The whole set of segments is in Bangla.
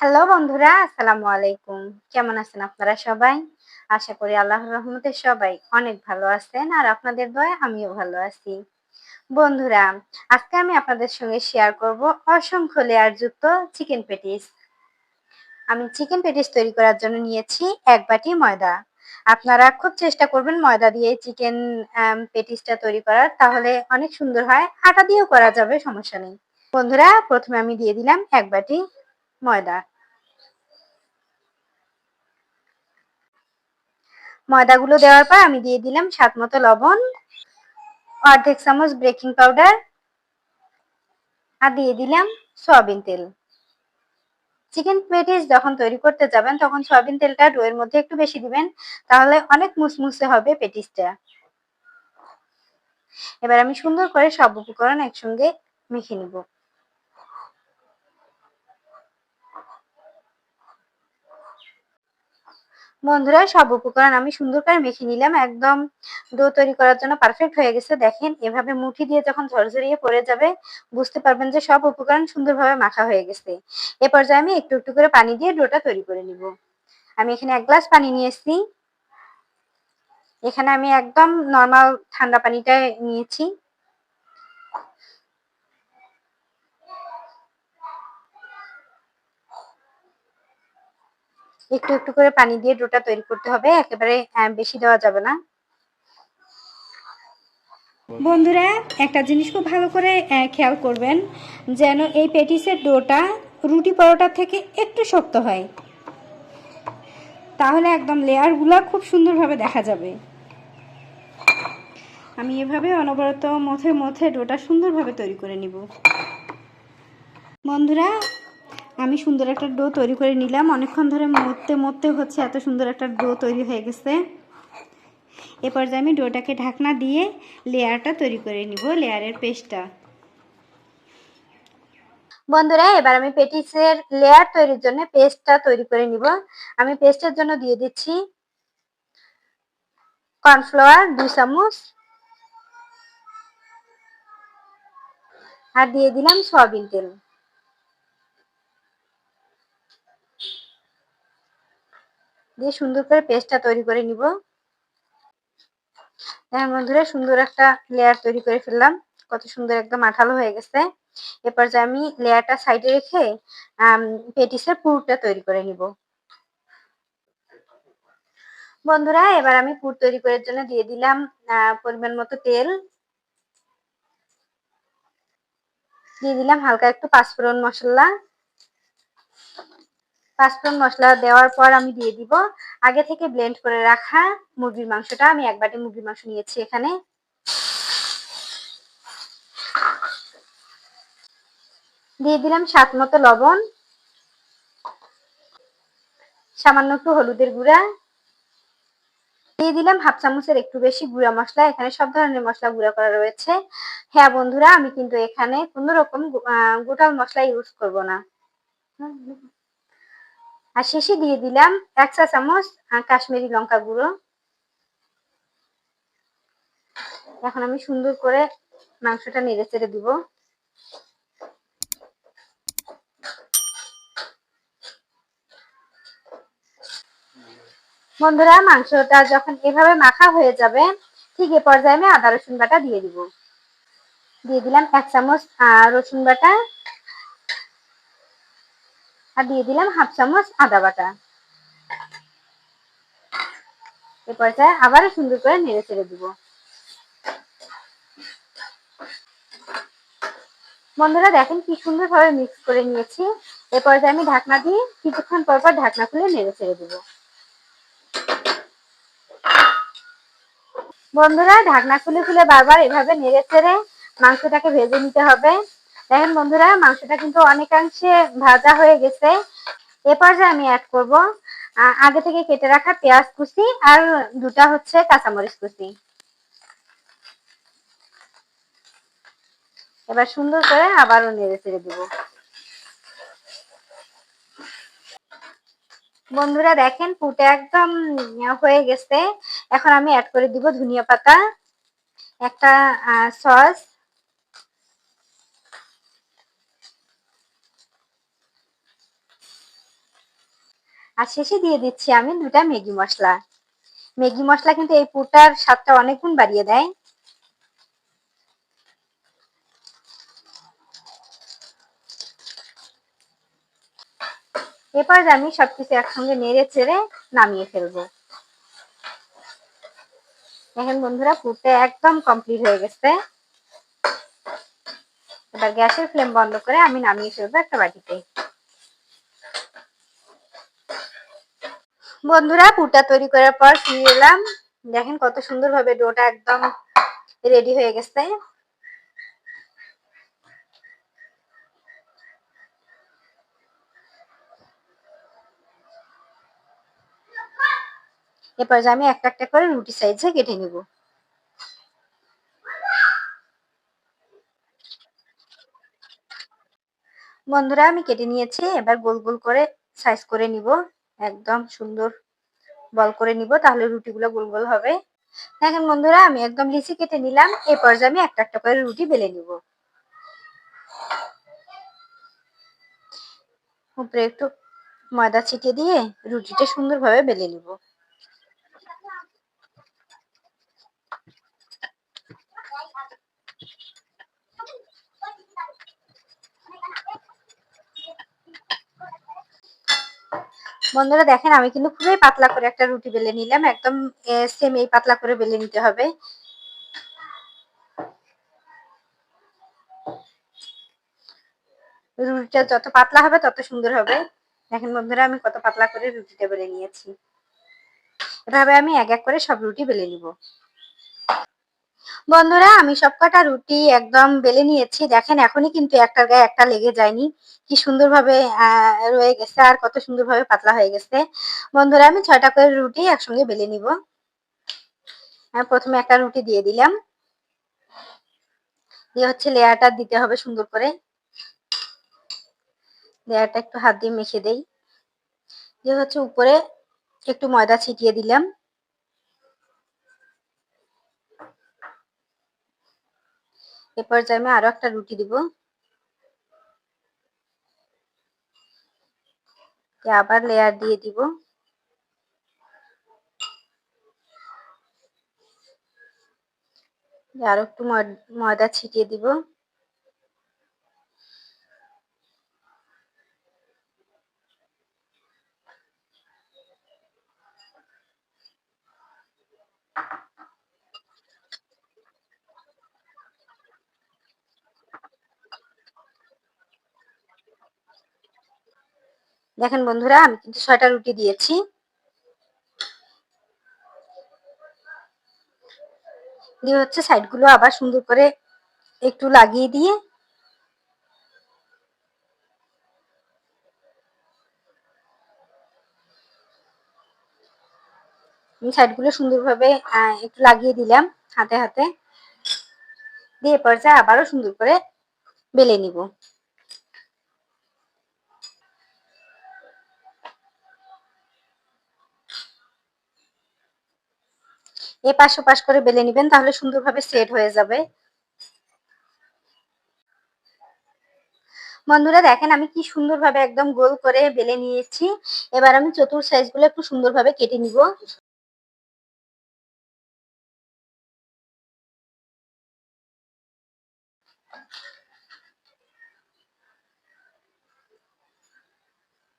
হ্যালো বন্ধুরা, আসসালামু আলাইকুম। কেমন আছেন আপনারা সবাই? আশা করি আল্লাহর রহমতে সবাই অনেক ভালো আছেন আর আপনাদের দয়া আমিও ভালো আছি। বন্ধুরা, আজকে আমি আপনাদের সঙ্গে শেয়ার করব অসংখ্য লেয়ার যুক্ত চিকেন পেটিস আমি চিকেন পেটিস তৈরি করার জন্য নিয়েছি এক বাটি ময়দা। আপনারা খুব চেষ্টা করবেন ময়দা দিয়ে চিকেন পেটিসটা তৈরি করার, তাহলে অনেক সুন্দর হয়, আটা দিয়েও করা যাবে, সমস্যা নেই। বন্ধুরা, প্রথমে আমি দিয়ে দিলাম এক বাটি ময়দা। ময়দাগুলো দেওয়ার পর আমি দিয়ে দিলাম স্বাদ মতো লবণ, অর্ধেক চামচ বেকিং পাউডার আর দিয়ে দিলাম সয়াবিন তেল। চিকেন পেটিস যখন তৈরি করতে যাবেন, তখন সয়াবিন তেলটা ডোয়ের মধ্যে একটু বেশি দিবেন, তাহলে অনেক মুসমুসে হবে পেটিসটা। এবার আমি সুন্দর করে সব উপকরণ একসঙ্গে মেখে নিব। বন্ধুরা, সব উপকরণ আমি সুন্দর করে মেখে নিলাম। একদম ডো তৈরি করার জন্য পারফেক্ট হয়ে গেছে। দেখেন, এভাবে মুঠি দিয়ে যখন ঝরঝরিয়ে পড়ে যাবে, বুঝতে পারবেন যে সব উপকরণ সুন্দরভাবে মাখা হয়ে গেছে। এ পর্যায়ে আমি একটু একটু করে পানি দিয়ে ডোটা তৈরি করে নিব। আমি এখানে এক গ্লাস পানি নিয়ে নিয়েছি। এখানে আমি একদম নর্মাল ঠান্ডা পানিটা নিয়েছি। একটু একটু করে পানি দিয়ে ডোটা তৈরি করতে হবে, একেবারে বেশি দেওয়া যাবে না। বন্ধুরা, একটা জিনিস খুব ভালো করে খেয়াল করবেন, যেন এই পেটিসের ডোটা রুটি পরোটা থেকে একটু শক্ত হয়। তাহলে একদম লেয়ারগুলো খুব সুন্দরভাবে দেখা যাবে। আমি এভাবে অনবরত মথে মথে ডোটা সুন্দরভাবে তৈরি করে নিব। বন্ধুরা আমি সুন্দর একটা ডো তৈরি করে নিলাম। অনেকক্ষণ ধরে মরতে মরতে হচ্ছে, এত সুন্দর একটা ডো তৈরি হয়ে গেছে। এ পর্যায়ে আমি ডোটাকে ঢাকনা দিয়ে লেয়ারটা তৈরি করে নিব, লেয়ারের পেস্টটা। বন্ধুরা, এবার আমি পেটিসের লেয়ার তৈরির জন্য পেস্টটা তৈরি করে নিব। আমি পেস্টের জন্য দিয়ে দিচ্ছি কর্নফ্লাওয়ার দুই চামচ আর দিয়ে দিলাম সয়াবিন তেল। দিয়ে সুন্দর করে পেস্টটা তৈরি করে নিব। দেখেন বন্ধুরা, সুন্দর একটা লেয়ার তৈরি করে ফেললাম। কত সুন্দর একদম আঠালো হয়ে গেছে। এরপর যে আমি লেয়ারটা সাইডে রেখে পেটিসের পুরটা তৈরি করে নিব। বন্ধুরা, এবার আমি পুর তৈরি করার জন্য দিয়ে দিলাম পরিমাণ মতো তেল। দিয়ে দিলাম হালকা একটু পাঁচফোড়ন মশলা। পাঁচফোড়ন মশলা দেওয়ার পর আমি দিয়ে দিব। আগে থেকে ব্লেন্ড করে রাখা মুরগির মাংসটা। আমি এক বাটি মুরগির মাংস নিয়েছি এখানে। দিয়ে দিলাম স্বাদ মতো লবণ। সামান্য একটু হলুদের গুঁড়া। দিয়ে দিলাম হাফ চামচের একটু বেশি গুঁড়া মশলা। এখানে সব ধরনের মশলা গুঁড়া করা রয়েছে। হ্যাঁ বন্ধুরা, আমি কিন্তু এখানে কোনো রকম গোটাল মশলা ইউজ করব না। আর শেষে দিয়ে দিলাম এক চা চামচ কাশ্মীরি লঙ্কা গুঁড়ো। এখন আমি সুন্দর করে মাংসটা নেড়ে চেড়ে দিব। বন্ধুরা, মাংসটা যখন এভাবে মাখা হয়ে যাবে, ঠিক এ পর্যায়ে আমি আদা রসুন বাটা দিয়ে দিব। দিয়ে দিলাম এক চামচ রসুন বাটা। আর দিয়ে দিলাম হাফ চামচ আদা বাটা। এ আবারও সুন্দর করে নেড়ে চেড়ে দিব। বন্ধুরা, দেখেন কি সুন্দর ভাবে মিক্স করে নিয়েছি। এ পর্যায়ে আমি ঢাকনা দিয়ে কিছুক্ষণ পর পর ঢাকনা খুলে নেড়ে ছেড়ে দেবো। বন্ধুরা, ঢাকনা খুলে খুলে বারবার এভাবে নেড়ে ছেড়ে মাংসটাকে ভেজে নিতে হবে। দেখেন বন্ধুরা, মাংসটা কিন্তু অনেকাংশে ভাজা হয়ে গেছে। এ পর্যায়ে আমি অ্যাড করব আগে থেকে কেটে রাখা পেঁয়াজ কুচি আর দুটা হচ্ছে কাঁচামরিচ কুচি। এবার সুন্দর করে আবারও নেড়ে চেড়ে দেবো। বন্ধুরা, দেখেন ফুটে একদম হয়ে গেছে। এখন আমি অ্যাড করে দিব ধনিয়া পাতা, একটা সস আর শেষে দিয়ে দিচ্ছি আমি দুটা ম্যাগি মশলা। ম্যাগি মশলা কিন্তু এই পুরটার স্বাদটা অনেক গুণ বাড়িয়ে দেয়। এরপর আমি সবকিছু একসঙ্গে নেড়ে চেড়ে নামিয়ে ফেলব। দেখেন বন্ধুরা, পুরটা একদম কমপ্লিট হয়ে গেছে। এবার গ্যাসের ফ্লেম বন্ধ করে আমি নামিয়ে ফেলব একটা বাটিতে। বন্ধুরা, পুরটা তৈরি করার পর ফিরে এলাম। দেখেন কত সুন্দর ভাবে ডোটা একদম রেডি হয়ে গেছে। এরপর আমি একটা একটা করে রুটি সাইজে কেটে নিব। বন্ধুরা, আমি কেটে নিয়েছি, এবার গোল গোল করে সাইজ করে নিব। একদম সুন্দর বল করে নিব, তাহলে রুটিগুলো গোল গোল হবে। দেখেন বন্ধুরা, আমি একদম লিচি কেটে নিলাম, এ পর্যায়ে আমি একটা একটা করে রুটি বেলে নিব। উপরে একটু ময়দা ছিটিয়ে দিয়ে রুটিটা সুন্দরভাবে বেলে নিব। বন্ধুরা দেখেন, আমি কিন্তু খুবই পাতলা করে একটা রুটি বেলে নিলাম। একদম সেম এই পাতলা করে বেলে নিতে হবে। রুটিটা যত পাতলা হবে, তত সুন্দর হবে। দেখেন বন্ধুরা, আমি কত পাতলা করে রুটিটা বেলে নিয়েছি। এভাবে আমি এক এক করে সব রুটি বেলে নিব। বন্ধুরা, আমি সব কটা রুটি একদম বেলে নিয়েছি। দেখেন, এখনই কিন্তু একটার গায়ে একটা লেগে যায়নি। কি সুন্দরভাবে রয়ে গেছে আর কত সুন্দরভাবে পাতলা হয়ে গেছে। বন্ধুরা, আমি ছয়টা করে রুটি একসঙ্গে বেলে নিব। প্রথমে একটা রুটি দিয়ে দিলাম। দিয়ে হচ্ছে লেয়ারটা দিতে হবে সুন্দর করে। লেয়ারটা একটু হাত দিয়ে মেখে দেই। দিয়ে হচ্ছে উপরে একটু ময়দা ছিটিয়ে দিলাম। এ পর্যায়ে আমি আরও একটা রুটি দিব। আবার লেয়ার দিয়ে দিব। আরও একটু ময়দা ছিটিয়ে দিব। দেখেন বন্ধুরা, আমি কিন্তু ছয়টা রুটি দিয়েছি। দিয়ে হচ্ছে সাইডগুলো আবার সুন্দর করে একটু লাগিয়ে দিয়ে সাইডগুলো সুন্দরভাবে একটু লাগিয়ে দিলাম হাতে হাতে। দিয়ে পর্যায়ে আবারও সুন্দর করে বেলে নিব। এ পাশ পাশ করে বেলে নেবেন, তাহলে সুন্দরভাবে সেট হয়ে যাবে। বন্ধুরা, দেখেন আমি কি সুন্দরভাবে একদম গোল করে বেলে নিয়েছি। এবার আমি চতুর সাইজগুলো একটু সুন্দরভাবে কেটে নিব।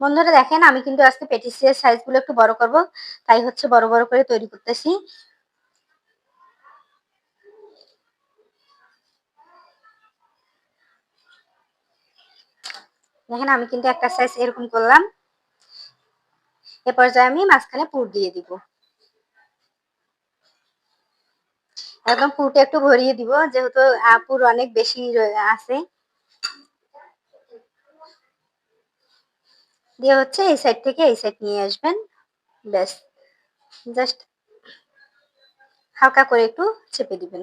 বন্ধুরা, দেখেন আমি কিন্তু আজকে পেটিসের সাইজগুলো একটু বড় করব, তাই হচ্ছে বড় বড় করে তৈরি করতেছি। দেখেন আমি কিন্তু একটা সাইজ এরকম করলাম। এ পর্যায়ে আমি মাঝখানে পুর দিয়ে দিব। একদম পুরটা একটু ভরিয়ে দিব, যেহেতু পুর অনেক বেশি আছে। দিয়ে হচ্ছে এই সাইড থেকে এই সাইড নিয়ে আসবেন। ব্যাস জাস্ট হালকা করে একটু চেপে দিবেন।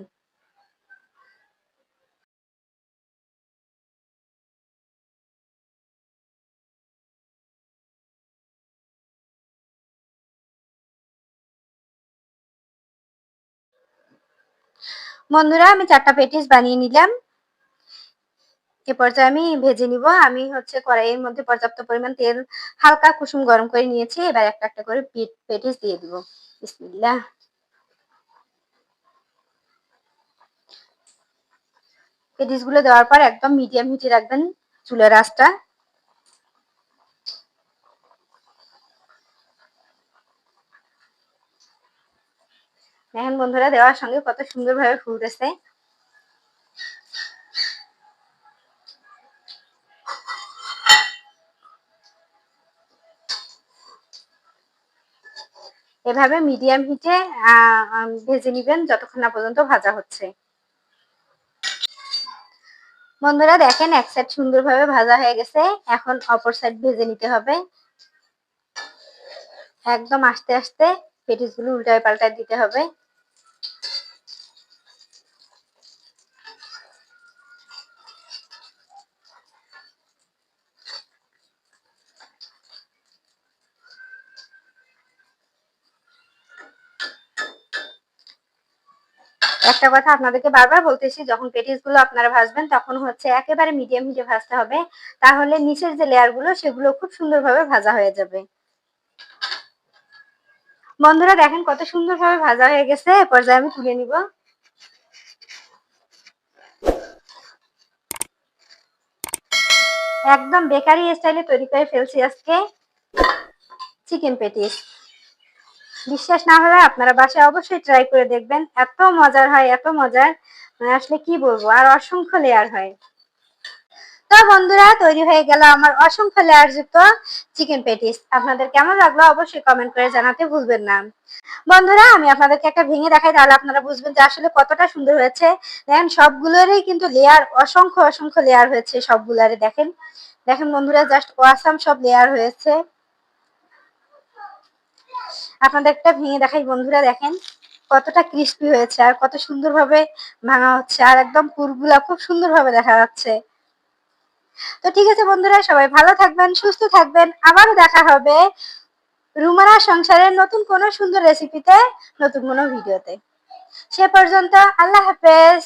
বন্ধুরা, আমি চারটা পেটিস বানিয়ে নিলাম। এ পর্যায়ে আমি ভেজে নিব। আমি হচ্ছে কড়াইয়ের মধ্যে পর্যাপ্ত পরিমাণ তেল হালকা কুসুম গরম করে নিয়েছি। এবার একটা একটা করে পিট পেটিস দিয়ে দিব। বিসমিল্লাহ। পেটিসগুলো দেওয়ার পর একদম মিডিয়াম হিটে রাখবেন চুলের আঁচটা। দেখেন বন্ধুরা, দেওয়ার সঙ্গে কত সুন্দরভাবে ফুলতেছে। এভাবে মিডিয়াম হিটে ভেজে নিবেন যতক্ষণ না পর্যন্ত ভাজা হচ্ছে। বন্ধুরা, দেখেন এক সাইড সুন্দরভাবে ভাজা হয়ে গেছে। এখন অপর সাইড ভেজে নিতে হবে। একদম আস্তে আস্তে পেটিসগুলো উল্টায় পাল্টায় দিতে হবে। একটা কথা আপনাদেরকে বারবার বলতেছি যখন পেটিসগুলো আপনারা ভাজবেন তখন হচ্ছে একেবারে মিডিয়াম হিটে ভাজতে হবে। তাহলে নিচের যে লেয়ারগুলো, সেগুলো খুব সুন্দরভাবে ভাজা হয়ে যাবে। বন্ধুরা, দেখেন কত সুন্দরভাবে ভাজা হয়ে গেছে। পর্যায়ে আমি তুলে নিব। একদম বেকারি স্টাইলে তৈরি করে ফেলছি আজকে। চিকেন পেটিস বিশ্বাস না হলে আপনারা বাসায় অবশ্যই ট্রাই করে দেখবেন। এত মজার হয়, এত মজার। মানে আসলে কি বলব, আর অসংখ্য লেয়ার হয়। তো বন্ধুরা, তৈরি হয়ে গেল আমার অসংখ্য লেয়ার যুক্ত চিকেন পেটিস আপনাদের কেমন লাগল অবশ্যই কমেন্ট করে জানাতে ভুলবেন না। বন্ধুরা, আমি আপনাদেরকে একটা ভেঙে দেখাই, তাহলে আপনারা বুঝবেন যে আসলে কতটা সুন্দর হয়েছে। দেখেন, সবগুলোরই কিন্তু লেয়ার অসংখ্য অসংখ্য লেয়ার হয়েছে সবগুলারে, দেখেন। দেখেন বন্ধুরা জাস্ট ওয়াসাম সব লেয়ার হয়েছে। আপনাদের একটা ভেঙে দেখাই, বন্ধুরা দেখেন, কতটা ক্রিস্পি হয়েছে আর কত সুন্দরভাবে ভাঙা হচ্ছে আর একদম পুরগুলা খুব সুন্দরভাবে দেখা যাচ্ছে। তো ঠিক আছে বন্ধুরা, সবাই ভালো থাকবেন, সুস্থ থাকবেন। আবারও দেখা হবে রুমানা সংসারের নতুন কোনো সুন্দর রেসিপিতে নতুন কোনো ভিডিওতে সে পর্যন্ত আল্লাহ হাফেজ।